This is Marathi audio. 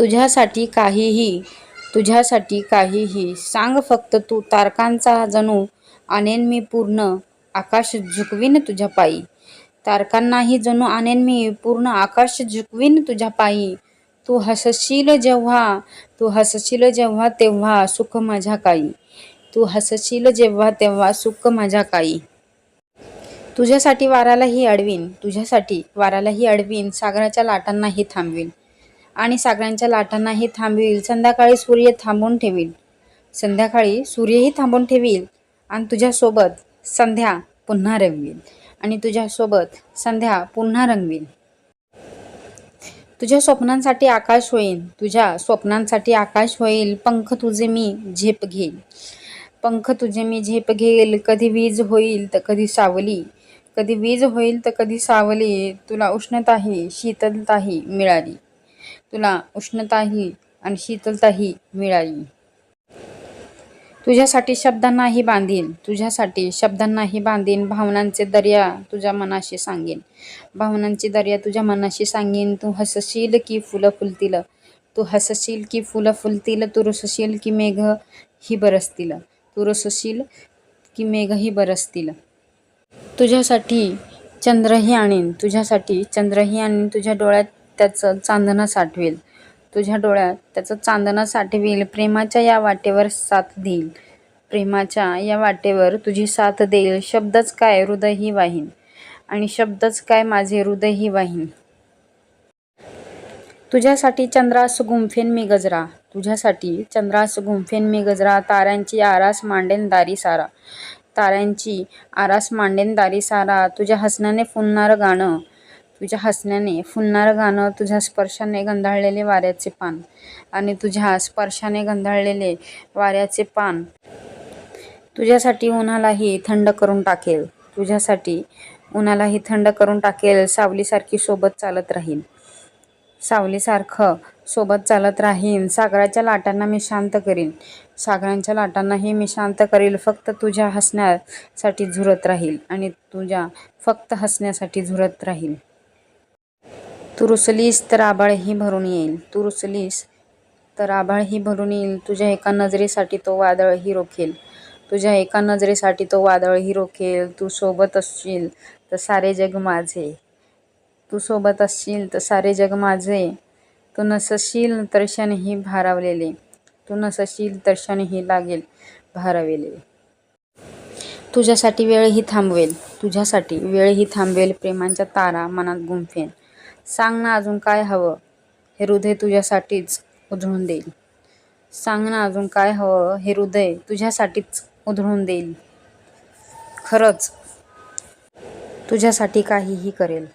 तुझ्यासाठी काहीही तुझ्यासाठी काहीही. सांग फक्त तू तारकांचा जणू आणेन मी पूर्ण आकाश झुकवीन तुझ्या पायी. तारकांनाही जणू आणेन मी पूर्ण आकाश झुकवीन तुझ्या पायी. तू हसशील जेव्हा तू हसशील जेव्हा तेव्हा सुख माझ्या काई तू हसशील जेव्हा तेव्हा सुख माझ्या काई तुझ्यासाठी वारालाही अडवीन तुझ्यासाठी वारालाही अडवीन सागराच्या लाटांनाही थांबवीन. आणि सागरांच्या लाटांनाही थांबवील. संध्याकाळी सूर्य थांबून ठेवील. संध्याकाळी सूर्यही थांबून ठेवील आणि तुझ्यासोबत संध्या पुन्हा रंगवील. आणि तुझ्यासोबत संध्या पुन्हा रंगवील. तुझ्या स्वप्नांसाठी आकाश होईल तुझ्या स्वप्नांसाठी आकाश होईल. पंख तुझे मी झेप घेईल. पंख तुझे मी झेप घेईल. कधी वीज होईल तर कधी सावली. कधी वीज होईल तर कधी सावली. तुला उष्णताही शीतलताही मिळाली. तुला उष्णताही आणि शीतलताही मिळाली. तुझ्यासाठी शब्दांनाही बांधीन. तुझ्यासाठी शब्दांनाही बांधीन. भावनांचे दर्या तुझ्या मनाशी सांगेन. भावनांची दर्या तुझ्या मनाशी सांगेन. तू हसशील की फुलं फुलतील. तू हसशील की फुलं फुलतील. तू रुसशील की मेघ ही बरसतील. तू रुसशील की मेघही बरसतील. तुझ्यासाठी चंद्रही आणीन. तुझ्यासाठी चंद्रही आणीन. तुझ्या डोळ्यात त्याचं चांदणं साठवेल. तुझ्या डोळ्यात त्याचं चांदणं साठवेल. प्रेमाच्या या वाटेवर साथ देईल. प्रेमाच्या या वाटेवर तुझी साथ देईल. शब्दच काय? हृदयही वाहीन. आणि शब्दच काय माझे? हृदयही वाहीन. तुझ्यासाठी चंद्रास गुंफेन मी गजरा. तुझ्यासाठी चंद्रास गुंफेन मी गजरा. ताऱ्यांची आरास मांडेन दारी सारा. ताऱ्यांची आरास मांडेन दारी सारा. तुझ्या हसण्याने फुलणारं गाणं. तुझ्या हसण्याने फुलणारं गाणं तुझ्या स्पर्शाने गंधाळलेले वाऱ्याचे पान आणि तुझ्या स्पर्शाने गंधाळलेले वाऱ्याचे पान. तुझ्यासाठी उन्हालाही थंड करून टाकेल. तुझ्यासाठी उन्हालाही थंड करून टाकेल. सावलीसारखी सोबत चालत राहील सावलीसारखं सोबत चालत राहीन. सागराच्या लाटांना मी शांत करीन. सागरांच्या लाटांनाही मी शांत करील. फक्त तुझ्या हसण्यासाठी झुरत राहील आणि तुझ्या फक्त हसण्यासाठी झुरत राहील. तू रुसलीस तर आभाळही भरून येईल. तू रुसलीस तर आभाळही भरून येईल. तुझ्या एका नजरेसाठी तो वादळही रोखेल. तुझ्या एका नजरेसाठी तो वादळही रोखेल. तू सोबत असशील तर सारे जग माझे. तू सोबत असशील तर सारे जग माझे. तू नसशील तर क्षणही भारावलेले. तू नसशील तर क्षणही लागेल भारावलेले. तुझ्यासाठी वेळही थांबवेल. तुझ्यासाठी वेळही थांबवेल. प्रेमांच्या तारा मनात गुंफेन सांग ना अजून काय हवं. हे हृदय तुझ्यासाठीच उधळून देईल. सांग ना अजून काय हवं. हे हृदय तुझ्यासाठीच उधळून देईल. खरंच तुझ्यासाठी काहीही करेल.